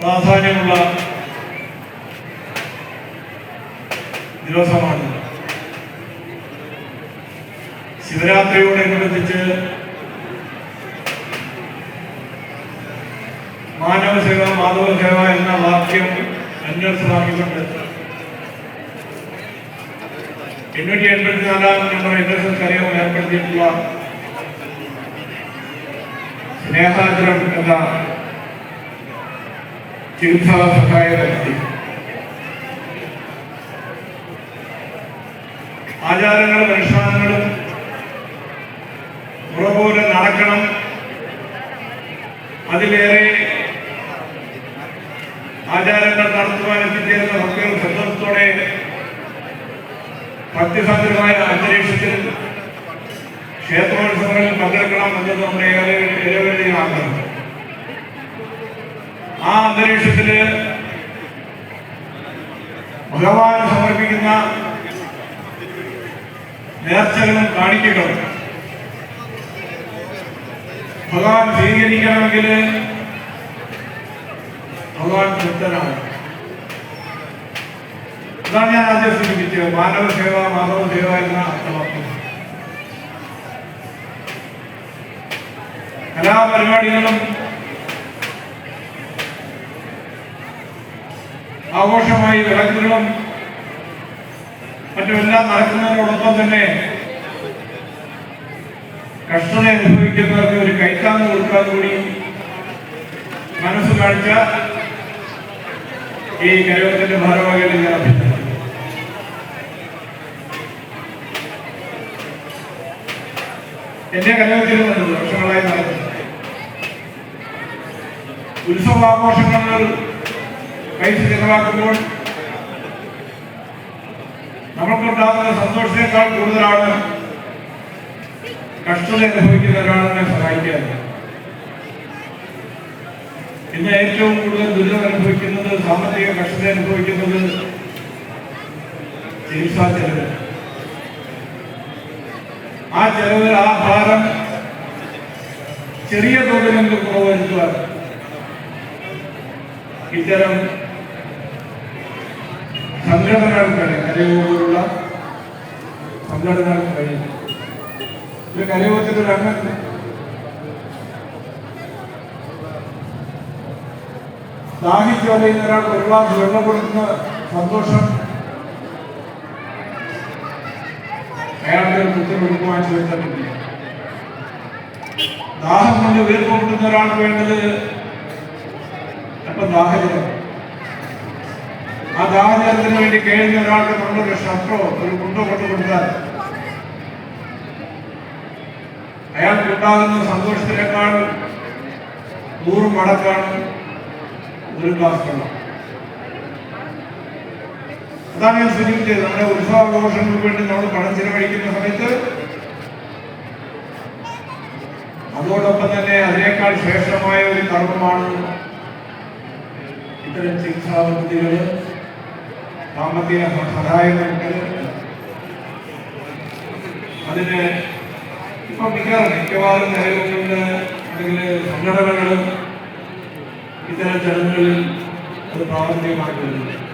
പ്രാധാന്യമുള്ള ദിവസമാണ്. ശിവരാത്രിയോടനുബന്ധിച്ച് മാനവസേവ മാധവസേവ മാധവ സേവ എന്ന വാക്യം അന്വർത്ഥമാക്കിക്കൊണ്ട് എണ്ണൂറ്റി എൺപത്തിനാലാം നമ്പർ എസ് കരയോ ഏർപ്പെടുത്തിയിട്ടുള്ള സ്നേഹാചരം എന്ന ചികിത്സാ ആചാരങ്ങളും അനുഷ്ഠാനങ്ങളും ഉറപ്പോലെ നടക്കണം. അതിലേറെ ആചാരങ്ങൾ നടത്തുവാൻ എത്തിച്ചേരുന്ന ഭക്തികൾ സന്തോഷത്തോടെ ഭക്തിസാന്ദ്രമായ അന്തരീക്ഷത്തിൽ ക്ഷേത്രോത്സവങ്ങളിൽ പങ്കെടുക്കണം എന്നത് നമ്മുടെ ഇരവേണ്ടി ആഗ്രഹം. ആ അന്തരീക്ഷത്തിൽ ഭഗവാൻ സമർപ്പിക്കുന്ന നേർച്ചകളും കാണിക്കകളും ഭഗവാൻ സ്വീകരിക്കണമെങ്കിൽ ഭഗവാൻ തൃപ്തനാണ് അതാണ് ഞാൻ ആദ്യം സൂചിപ്പിച്ചത്. മാനവ സേവ മാധവ സേവ എന്ന അർത്ഥമാക്കുന്നത് കലാപരിപാടികളും ആഘോഷമായി വിളക്കുകളും മറ്റുമെല്ലാം നടക്കുന്നതിനോടൊപ്പം തന്നെ കഷ്ടത അനുഭവിക്കുന്നവർക്ക് ഒരു കൈത്താങ് കൊടുക്കാൻ കൂടി മനസ്സ് കാണിച്ച ഈ കരയോഗത്തിന്റെ ഭാരവാഹികളിൽ ഞാൻ എന്റെ കരയോഗത്തിൽ വന്നത് വർഷങ്ങളായി നടന്നു ഉത്സവാഘോഷങ്ങൾ പൈസ നമുക്കുണ്ടാകുന്ന സന്തോഷത്തെക്കാൾ കൂടുതലാണ് കഷ്ടത അനുഭവിക്കുന്ന സഹായിക്കാൻ. ഇന്ന് ഏറ്റവും കൂടുതൽ ദുരിതം അനുഭവിക്കുന്നത് സാമ്പത്തിക കഷ്ടത അനുഭവിക്കുന്നത് ചികിത്സാ ചെലവ്. ആ ആ ഭാരം ചെറിയ തോതിലെങ്കിലും കുറവ് വരുത്തുവാൻ ഇത്തരം സംഘടനകൾക്ക് കരയോഗത്തിലുള്ള സംഘടനകൾക്ക് കഴിയും. ഇത് കരയോഗത്തിന്റെ ഒരു അംഗം ദാഹിച്ചു ഒരാൾ ഒരുപാട് വെള്ളം കൊടുക്കുന്ന സന്തോഷം അയാളുടെ കുറ്റം കൊടുക്കുവാൻ ചോദിച്ചിട്ടില്ല ദാഹം കൊണ്ട് വീർപ്പുമുട്ടുന്ന ഒരാൾക്ക് വേണ്ടത് അല്പം ദാഹജലം ആ ദാഹജലത്തിന് വേണ്ടി കഴിയുന്ന ഒരാൾക്ക് നമ്മളൊരു ഷർട്ടോ ഒരു കുണ്ടോ കൊണ്ട് കൊടുത്താൽ അയാൾക്കുണ്ടാകുന്ന സന്തോഷത്തിനേക്കാൾ നൂറ് മടക്കാണ് ഒരു ഗ്ലാസ് വെള്ളം അതാണ് ഞാൻ സൂചിപ്പിച്ചത്. നമ്മുടെ ഉത്സവാഘോഷങ്ങൾക്ക് വേണ്ടി നമ്മൾ പണം ചിലവഴിക്കുന്ന സമയത്ത് അതോടൊപ്പം തന്നെ അതിനേക്കാൾ ശ്രേഷ്ഠമായ ഒരു കർമ്മമാണ് ഇത്തരം ചികിത്സാ പദ്ധതികൾ സാമ്പത്തിക സഹായങ്ങൾക്ക് അതിന് ഇപ്പം മിക്കവാറും മിക്കവാറും നിലവിലുള്ള അല്ലെങ്കിൽ സംഘടനകളും ഇത്തരം ചടങ്ങുകളിൽ അത് പ്രാവർത്തികമാക്കി വരുന്നു